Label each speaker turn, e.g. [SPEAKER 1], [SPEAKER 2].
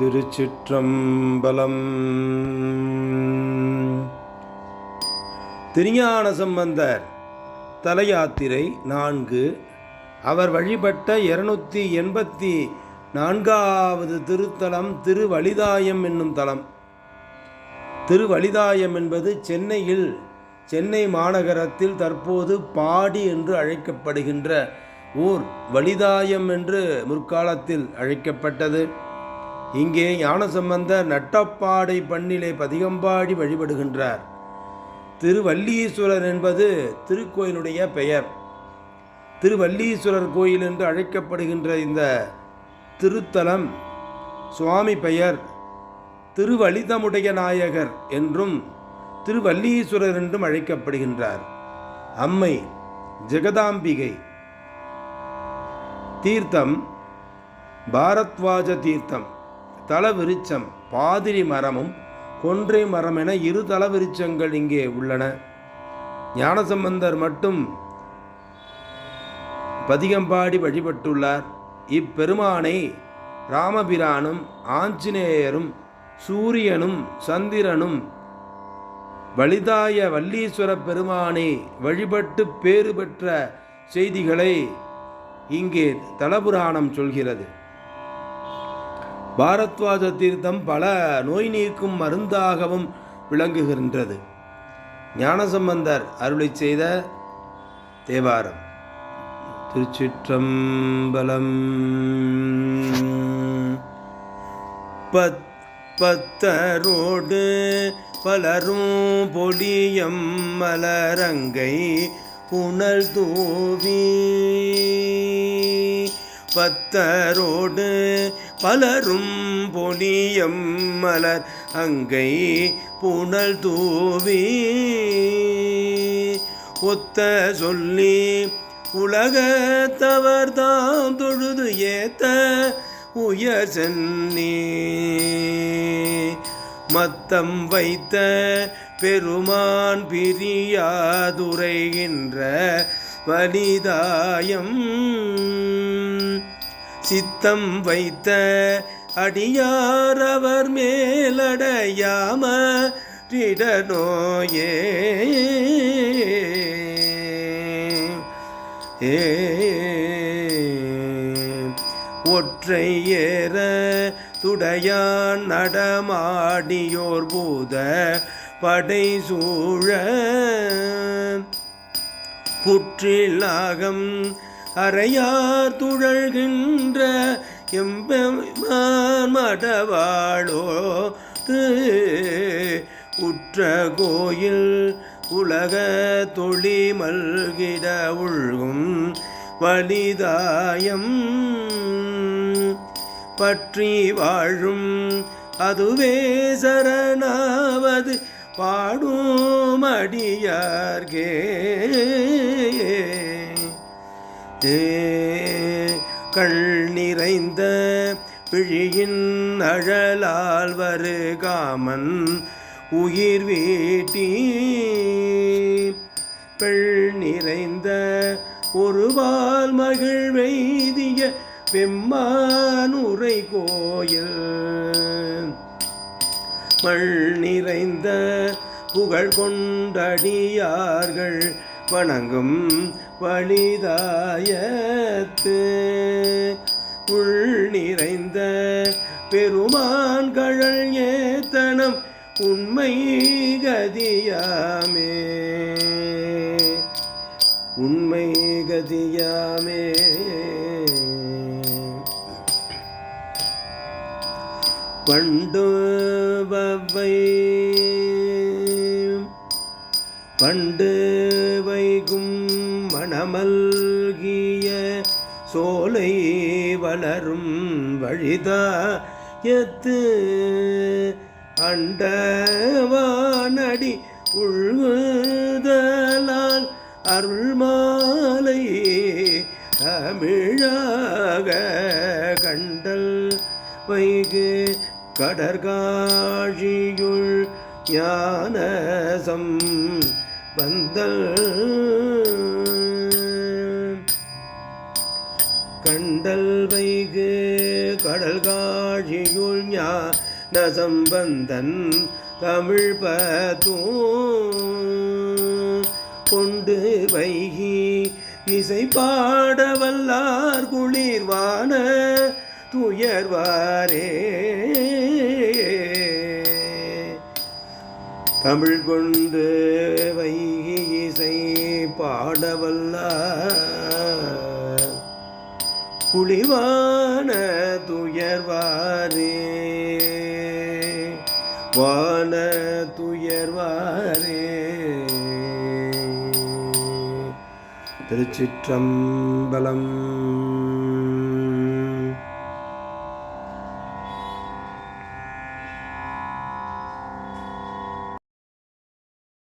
[SPEAKER 1] திருச்சிற்றம்பலம். திருஞான சம்பந்தர் தலையாத்திரை நான்கு. அவர் வழிபட்ட இருநூத்தி எண்பத்தி நான்காவது திருத்தலம் திருவலிதாயம் என்னும் தலம். திருவலிதாயம் என்பது சென்னையில் சென்னை மாநகரத்தில் தற்போது பாடி என்று அழைக்கப்படுகின்ற ஊர் வலிதாயம் என்று முற்காலத்தில் அழைக்கப்பட்டது. இங்கே ஞானசம்பந்த நட்டப்பாடை பண்ணிலே பதிகம்பாடி வழிபடுகின்றார். திருவல்லீஸ்வரர் என்பது திருக்கோயிலுடைய பெயர். திருவல்லீஸ்வரர் கோயில் என்று அழைக்கப்படுகின்ற இந்த திருத்தலம் சுவாமி பெயர். திருவலிதமுடைய நாயகர் என்றும் திருவல்லீஸ்வரர் என்றும் அழைக்கப்படுகின்றார். அம்மை ஜெகதாம்பிகை. தீர்த்தம் பாரத்வாஜ தீர்த்தம். தலவிருச்சம் பாதிரி மரமும் கொன்றை மரம் என இரு தலவிருச்சங்கள் இங்கே உள்ளன. ஞானசம்பந்தர் மட்டும் பதிகம்பாடி வழிபட்டுள்ளார். இப்பெருமானை ராமபிரானும் ஆஞ்சநேயரும் சூரியனும் சந்திரனும் வலிதாய வல்லீஸ்வர பெருமானை வழிபட்டு பேறு பெற்ற செய்திகளை இங்கே தலபுராணம் சொல்கிறது. பாரத்வாஜ தீர்த்தம் பல நோய் நீக்கும் மருந்தாகவும் விளங்குகின்றது. ஞானசம்பந்தர் அருளை செய்த தேவாரம். திருச்சிற்றம்பலம். பத் பத்தரோடு பலரும் பொடியம் மலரங்கை புனல் தூவி. பத்தரோடு பலரும் பொனியம் மலர் அங்கை புனல் தூவி ஒத்த சொல்லி உலகத்தவர் தாம் தொழுது ஏத்த உயர் சென்னி. மத்தம் வைத்த பெருமான் பிரியாதுரைகின்ற வலிதாயம் சித்தம் வைத்த அடியார் அவர் மேலடையாம நோயே ஏ. ஒற்றை ஏற துடையான் நடமாடியோர் பூத படை சூழ புற்றில் நாகம் அறையார் துழல்கின்ற எம்பெருமான் மடவாளோ உற்ற கோயில் உலக தொழி மல்கிட உள்கும் வலிதாயம் பற்றி வாழும் அதுவே சரணாவது பாடும் அடியார்கே. விட்டு கள் நிறைந்த பிழியின் அழலால் வருகாமன் உயிர் வீட்டி பெள் நிறைந்த ஒருவால் மகிழ்வெய்திய வெம்மானுரை கோயில். மள் நிறைந்த புகழ் கொண்டடியார்கள் வணங்கும் வழிதாயத்து. உள் நிறைந்த பெருமான் கழல் ஏத்தனம் உண்மை கதியாமே. உண்மை கதியாமே. பண்டுபவை பண்டு மணமல்கிய சோலை வளரும் வழிதா எத்து அண்டவானடி உள்முதலால் அருள்மாலை தமிழாக கண்டல் வைகு கடற்காழியுள் ஞானசம் பந்தல் கண்டல் வைகு கடல் காழியுள் ஞான சம்பந்தன் தமிழ் பத்தும் கொண்டு வைகி இசை பாட வல்லார் குளிர்வான துயர்வாரே. தமிழ் கொண்டு வைகி இசை பாடவல்லார் புலிவான துயர்வாரே. வான துயர்வாரே. திருச்சிற்றம்பலம்.